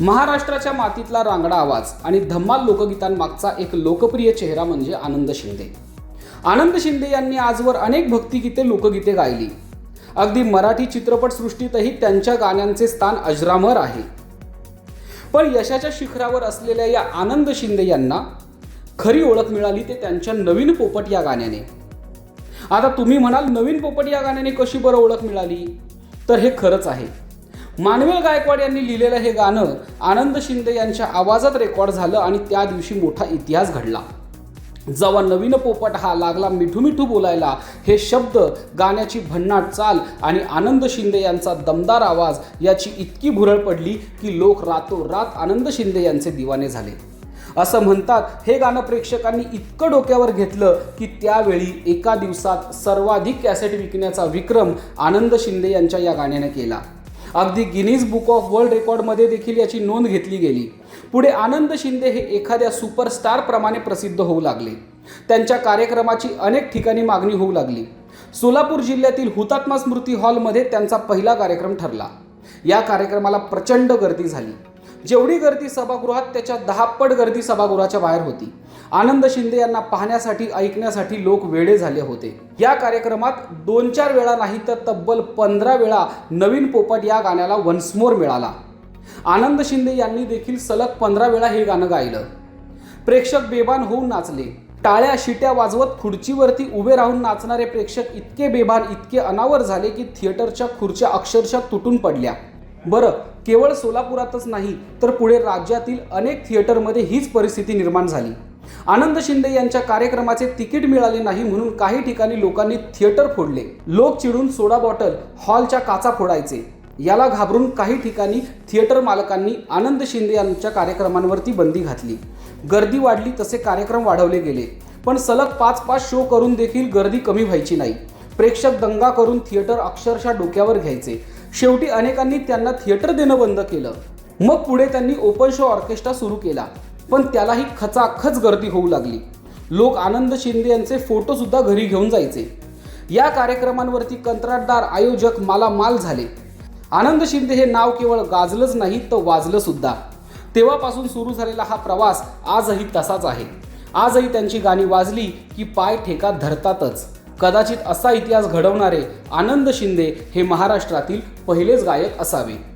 महाराष्ट्राच्या मातीतला रांगडा आवाज आणि धम्माल लोकगीतांमागचा एक लोकप्रिय चेहरा म्हणजे आनंद शिंदे. आनंद शिंदे यांनी आजवर अनेक भक्तिगीते लोकगीते गायली. अगदी मराठी चित्रपटसृष्टीतही त्यांच्या गाण्यांचे स्थान अजरामर आहे. पण यशाच्या शिखरावर असलेल्या या आनंद शिंदे यांना खरी ओळख मिळाली ते त्यांच्या नवीन पोपट या गाण्याने. आता तुम्ही म्हणाल नवीन पोपट या गाण्याने कशी बरं ओळख मिळाली? तर हे खरंच आहे. मानवेल गायकवाड यांनी लिहिलेलं हे गाणं आनंद शिंदे यांच्या आवाजात रेकॉर्ड झालं आणि त्या दिवशी मोठा इतिहास घडला. जेव्हा नवीन पोपट हा लागला मिठू मिठू बोलायला हे शब्द गाण्याची भन्नाट चाल आणि आनंद शिंदे यांचा दमदार आवाज याची इतकी भुरळ पडली की लोक रातोरात आनंद शिंदे यांचे दिवाने झाले. असं म्हणतात हे गाणं प्रेक्षकांनी इतकं डोक्यावर घेतलं की त्यावेळी एका दिवसात सर्वाधिक कॅसेट विकण्याचा विक्रम आनंद शिंदे यांच्या या गाण्याने केला. अगदी गिनीज बुक ऑफ वर्ल्ड रेकॉर्डमध्ये देखील याची नोंद घेतली गेली. पुढे आनंद शिंदे हे एखाद्या सुपरस्टारप्रमाणे प्रसिद्ध होऊ लागले. त्यांच्या कार्यक्रमाची अनेक ठिकाणी मागणी होऊ लागली. सोलापूर जिल्ह्यातील हुतात्मा स्मृती हॉलमध्ये त्यांचा पहिला कार्यक्रम ठरला. या कार्यक्रमाला प्रचंड गर्दी झाली. जेवढी गर्दी सभागृहात त्याच्या दहापट गर्दी सभागृहाच्या बाहेर होती. आनंद शिंदे यांना पाहण्यासाठी ऐकण्यासाठी लोक वेडे झाले होते. या कार्यक्रमात दोन चार वेळा नाही तर तब्बल पंधरा वेळा नवीन पोपट या गाण्याला वन्समोर मिळाला. आनंद शिंदे यांनी देखील सलग पंधरा वेळा हे गाणं गायलं. प्रेक्षक बेभान होऊन नाचले. टाळ्या शिट्या वाजवत खुर्चीवरती उभे राहून नाचणारे प्रेक्षक इतके बेभान इतके अनावर झाले की थिएटरच्या खुर्च्या अक्षरशः तुटून पडल्या. बरं केवळ सोलापुरातच नाही तर पुढे राज्यातील अनेक थिएटरमध्ये हीच परिस्थिती निर्माण झाली. आनंद शिंदे यांच्या कार्यक्रमाचे तिकीट मिळाले नाही म्हणून काही ठिकाणी लोकांनी थिएटर फोडले. लोक चिडून सोडा बॉटल हॉलच्या काचा फोडायचे. याला घाबरून काही ठिकाणी थिएटर मालकांनी आनंद शिंदे यांच्या कार्यक्रमांवरती बंदी घातली. गर्दी वाढली तसे कार्यक्रम वाढवले गेले. पण सलग पाच पाच शो करून देखील गर्दी कमी व्हायची नाही. प्रेक्षक दंगा करून थिएटर अक्षरशः डोक्यावर घ्यायचे. शेवटी अनेकांनी त्यांना थिएटर देणं बंद केलं. मग पुढे त्यांनी ओपन शो ऑर्केस्ट्रा सुरू केला. पण त्यालाही खचाखच गर्दी होऊ लागली. लोक आनंद शिंदे यांचे फोटोसुद्धा घरी घेऊन जायचे. या कार्यक्रमांवरती कंत्राटदार आयोजक मालामाल झाले. आनंद शिंदे हे नाव केवळ गाजलंच नाही तर वाजलं सुद्धा. तेव्हापासून सुरू झालेला हा प्रवास आजही तसाच आहे. आजही त्यांची गाणी वाजली की पाय ठेका धरतातच. कदाचित असा इतिहास घडवणारे आनंद शिंदे हे महाराष्ट्रातील पहिलेच गायक असावे.